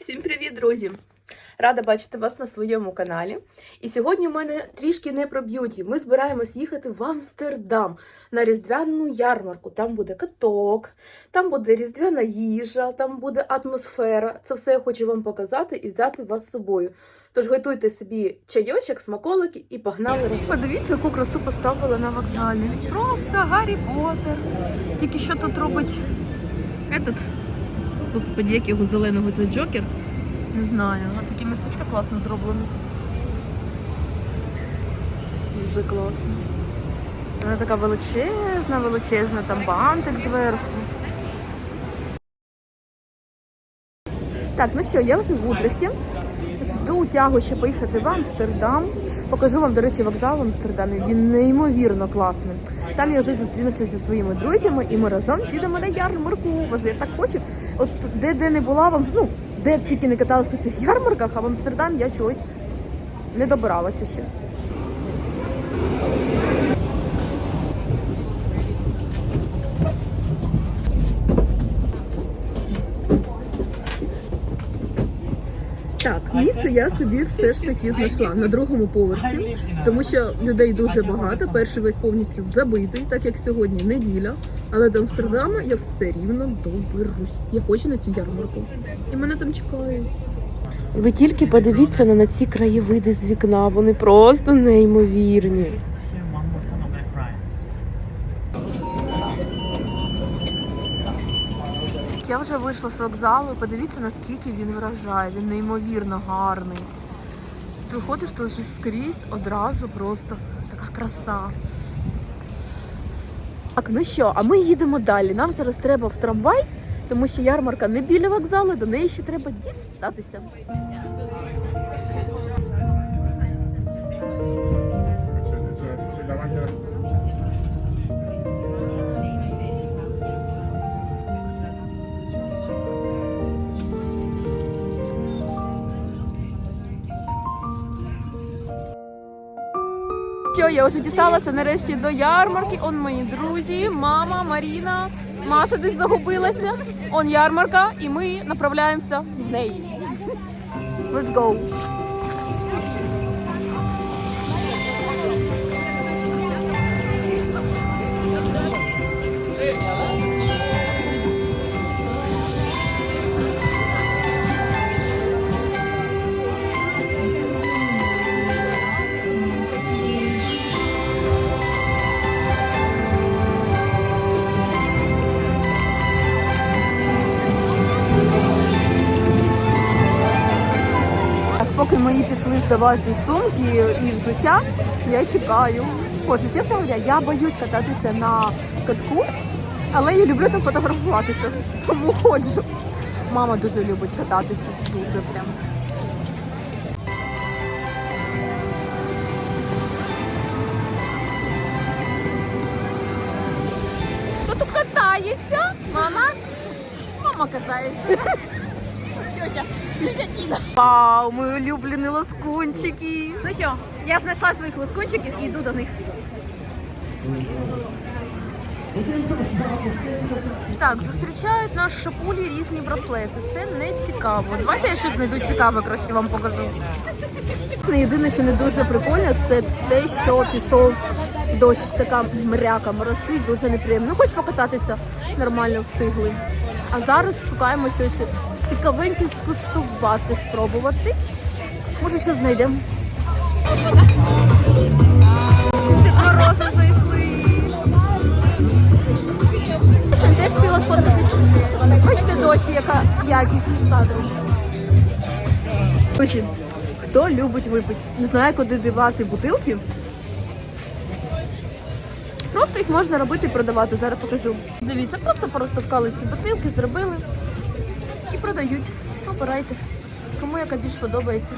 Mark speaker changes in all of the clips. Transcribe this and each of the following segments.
Speaker 1: Всім привіт, друзі! Рада бачити вас на своєму каналі. І сьогодні в мене трішки не про б'юті. Ми збираємось їхати в Амстердам на різдвяну ярмарку. Там буде каток, там буде різдвяна їжа, там буде атмосфера. Це все я хочу вам показати і взяти вас з собою. Тож готуйте собі чайочок, смаколики і погнали разом. Подивіться, яку красу поставили на вокзалі. Просто Гаррі Поттер. Тільки що тут робить этот Господи, як його зеленого цей джокер. Не знаю. А такі містечка класно зроблені. Дуже класно. Вона така величезна, величезна, там бантик зверху. Так, ну що, я вже в Утрехті. Жду тягу, щоб поїхати в Амстердам. Покажу вам, до речі, вокзал в Амстердамі. Він неймовірно класний. Там я вже зустрінуся зі своїми друзями, і ми разом підемо на ярмарку. Боже, я так хочу. От де де не була вам, ну де тільки не каталась по цих ярмарках, а в Амстердам я чогось не добиралася ще. Місце я собі все ж таки знайшла на другому поверсі, тому що людей дуже багато. Перший весь повністю забитий, так як сьогодні неділя. Але до Амстердама я все рівно доберусь. Я хочу на цю ярмарку. І мене там чекають. Ви тільки подивіться на ці краєвиди з вікна. Вони просто неймовірні. Я вже вийшла з вокзалу. Подивіться, наскільки він вражає. Він неймовірно гарний. Ти виходиш тут вже скрізь одразу просто така краса. Так, ну що, а ми їдемо далі. Нам зараз треба в трамвай, тому що ярмарка не біля вокзалу, до неї ще треба дістатися.
Speaker 2: Davanti alla...
Speaker 1: Що, я вже дісталася нарешті до ярмарки. Он мої друзі, мама, Маріна, Маша десь загубилася. Он ярмарка, і ми направляємося з неї. Let's go! Мої пішли здавати сумки і взуття, я чекаю. Боже, чесно говоря, я боюсь кататися на катку, але я люблю там фотографуватися, тому ходжу. Мама дуже любить кататися, дуже прям. Хто тут катається? Мама? Мама катається. Тетя, тетя Тіна. Вау, мої улюблені лоскунчики. Ну що, я знайшла своїх лоскунчиків і йду до них. Так, зустрічають нас шапулі різні браслети. Це не цікаво. Давайте я щось знайду цікаве, краще вам покажу. Єдине, що не дуже прикольно, це те, що пішов дощ, така мряка, моросить, дуже неприємно. Ну, хоч покататися нормально встигли. А зараз шукаємо щось цікавеньке скуштувати, спробувати. Може, що знайдемо. Дід Мороза зайшли. Я теж спіла сфоткатись. Бачите, дощ, яка якість кадру. Друзі, хто любить випити, не знає, куди дивати бутилки. Просто їх можна робити і продавати. Зараз покажу. Дивіться, просто порозтовкали ці бутилки, зробили і продають. Обирайте. Кому яка більш подобається.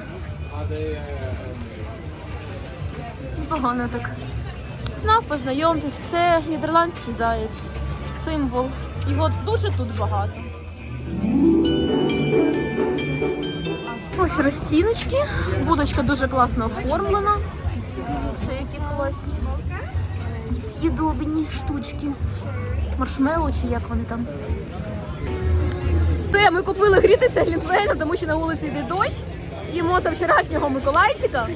Speaker 1: Непогано так. На, познайомтесь, це нідерландський заєць. Символ. Його дуже тут багато. Ось розціночки. Будочка дуже класно оформлена. Дивіться, які класні. Якісь їдобні штучки. Маршмеллоу чи як вони там. Це ми купили грітися глінтвейна, тому що на вулиці йде дощ. Їмо за вчорашнього Миколайчика.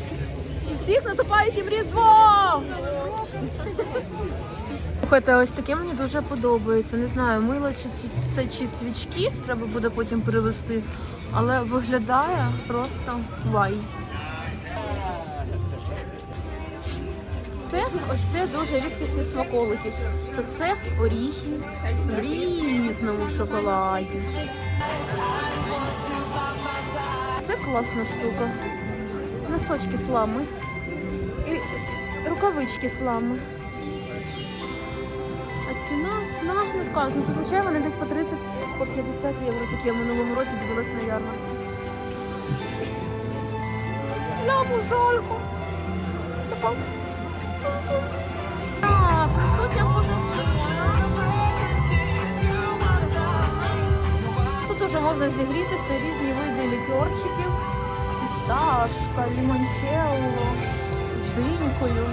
Speaker 1: І всіх з наступаючим Різдвом! Слухайте, ось таке мені дуже подобається. Не знаю, мило чи, це чи свічки, треба буде потім привезти. Але виглядає просто вай. Це ось це дуже рідкісні смаколики. Це все оріхи в різному шоколаді. Це класна штука. Носочки з лами. І рукавички з лами. А ціна, ціна не вказана. Зазвичай вони десь по 30 по 50 євро. Такі я в минулому році дивилась на ярмарці. Ляму жальку. Така. Тут уже можна зігрітися різні види лікерчиків. Фісташка, лімончелло з динькою.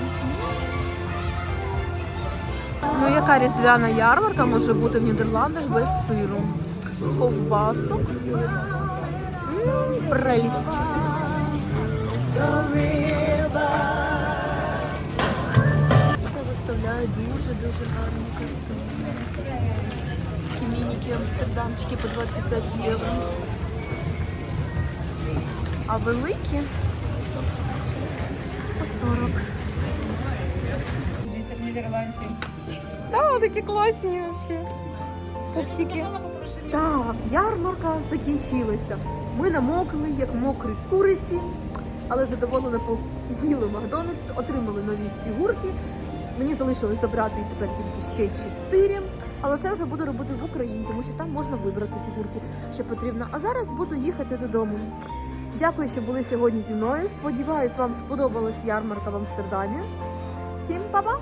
Speaker 1: Ну, яка різдвяна ярмарка може бути в Нідерландах без сиру? Ковбасок. Прелість. Дуже-дуже гарні картини. Такі мініки амстердамчики по 25 євро. А великі по 40. Так, такі класні взагалі. Пупсики. Так, ярмарка закінчилася. Ми намокли, як мокрі куриці, але задоволено поїли Макдональдс, отримали нові фігурки. Мені залишилось забрати їх тепер тільки ще чотири. Але це вже буду робити в Україні, тому що там можна вибрати фігурку, що потрібно. А зараз буду їхати додому. Дякую, що були сьогодні зі мною. Сподіваюсь, вам сподобалась ярмарка в Амстердамі. Всім па-па!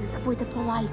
Speaker 1: Не забудьте про лайк.